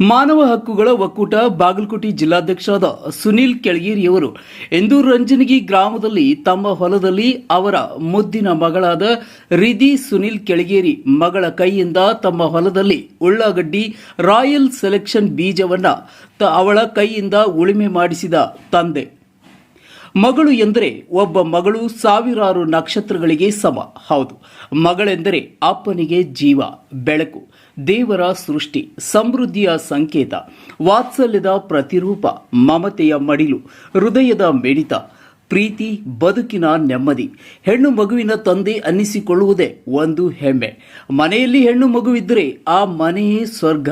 ಮಾನವ ಹಕ್ಕುಗಳ ಒಕ್ಕೂಟ ಬಾಗಲಕೋಟೆ ಜಿಲ್ಲಾಧ್ಯಕ್ಷರಾದ ಸುನೀಲ್ ಕೆಳಗೇರಿಯವರು ಇಂದು ರಂಜನಗಿ ಗ್ರಾಮದಲ್ಲಿ ತಮ್ಮ ಹೊಲದಲ್ಲಿ ಅವರ ಮುದ್ದಿನ ಮಗಳಾದ ರಿದಿ ಸುನೀಲ್ ಕೆಳಗೇರಿ ಮಗಳ ಕೈಯಿಂದ ತಮ್ಮ ಹೊಲದಲ್ಲಿ ಉಳ್ಳಾಗಡ್ಡಿ ರಾಯಲ್ ಸೆಲೆಕ್ಷನ್ ಬೀಜವನ್ನು ಅವಳ ಕೈಯಿಂದ ಉಳುಮೆ ಮಾಡಿಸಿದ ತಂದೆ. ಮಗಳು ಎಂದರೆ ಒಬ್ಬ ಮಗಳು ಸಾವಿರಾರು ನಕ್ಷತ್ರಗಳಿಗೆ ಸಮ. ಹೌದು. ಮಗಳೆಂದರೆ ಅಪ್ಪನಿಗೆ ಜೀವ, ಬೆಳಕು, ದೇವರ ಸೃಷ್ಟಿ, ಸಮೃದ್ಧಿಯ ಸಂಕೇತ, ವಾತ್ಸಲ್ಯದ ಪ್ರತಿರೂಪ, ಮಮತೆಯ ಮಡಿಲು, ಹೃದಯದ ಮಿಡಿತ ಪ್ರೀತಿ, ಬದುಕಿನ ನೆಮ್ಮದಿ. ಹೆಣ್ಣು ಮಗುವಿನ ತಂದೆ ಅನ್ನಿಸಿಕೊಳ್ಳುವುದೇ ಒಂದು ಹೆಮ್ಮೆ. ಮನೆಯಲ್ಲಿ ಹೆಣ್ಣು ಮಗುವಿದ್ದರೆ ಆ ಮನೆಯೇ ಸ್ವರ್ಗ.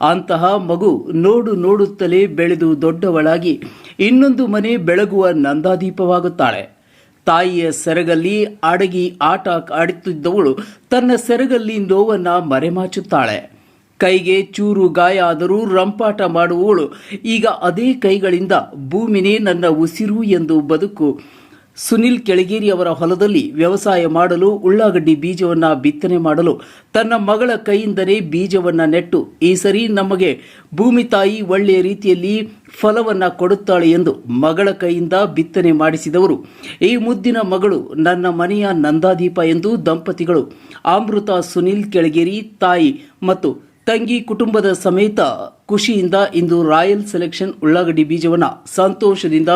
ಅಂತಹ ಮಗು ನೋಡು ನೋಡುತ್ತಲೇ ಬೆಳೆದು ದೊಡ್ಡವಳಾಗಿ ಇನ್ನೊಂದು ಮನೆ ಬೆಳಗುವ ನಂದಾದೀಪವಾಗುತ್ತಾಳೆ. ತಾಯಿಯ ಸೆರಗಲ್ಲಿ ಅಡಗಿ ಆಟ ಆಡುತ್ತಿದ್ದವಳು ತನ್ನ ಸೆರಗಲ್ಲಿ ನೋವನ್ನ ಮರೆಮಾಚುತ್ತಾಳೆ. ಕೈಗೆ ಚೂರು ಗಾಯ ಆದರೂ ರಂಪಾಟ ಮಾಡುವವಳು. ಈಗ ಅದೇ ಕೈಗಳಿಂದ ಭೂಮಿನೇ ನನ್ನ ಉಸಿರು ಎಂದು ಬದುಕು. ಸುನಿಲ್ ಕೆಳಗೇರಿ ಅವರ ಹೊಲದಲ್ಲಿ ವ್ಯವಸಾಯ ಮಾಡಲು ಉಳ್ಳಾಗಡ್ಡಿ ಬೀಜವನ್ನ ಬಿತ್ತನೆ ಮಾಡಲು ತನ್ನ ಮಗಳ ಕೈಯಿಂದಲೇ ಬೀಜವನ್ನ ನೆಟ್ಟು, ಈ ಸರಿ ನಮಗೆ ಭೂಮಿ ತಾಯಿ ಒಳ್ಳೆಯ ರೀತಿಯಲ್ಲಿ ಫಲವನ್ನ ಕೊಡುತ್ತಾಳೆ ಎಂದು ಮಗಳ ಕೈಯಿಂದ ಬಿತ್ತನೆ ಮಾಡಿಸಿದವರು. ಈ ಮುದ್ದಿನ ಮಗಳು ನನ್ನ ಮನೆಯ ನಂದಾದೀಪ ಎಂದು ದಂಪತಿಗಳು. ಅಮೃತ, ಸುನಿಲ್ ಕೆಳಗೇರಿ ತಾಯಿ ಮತ್ತು ತಂಗಿ ಕುಟುಂಬದ ಸಮೇತ ಖುಷಿಯಿಂದ ಇಂದು ರಾಯಲ್ ಸೆಲೆಕ್ಷನ್ ಉಳ್ಳಾಗಡ್ಡಿ ಬೀಜವನ್ನು ಸಂತೋಷದಿಂದ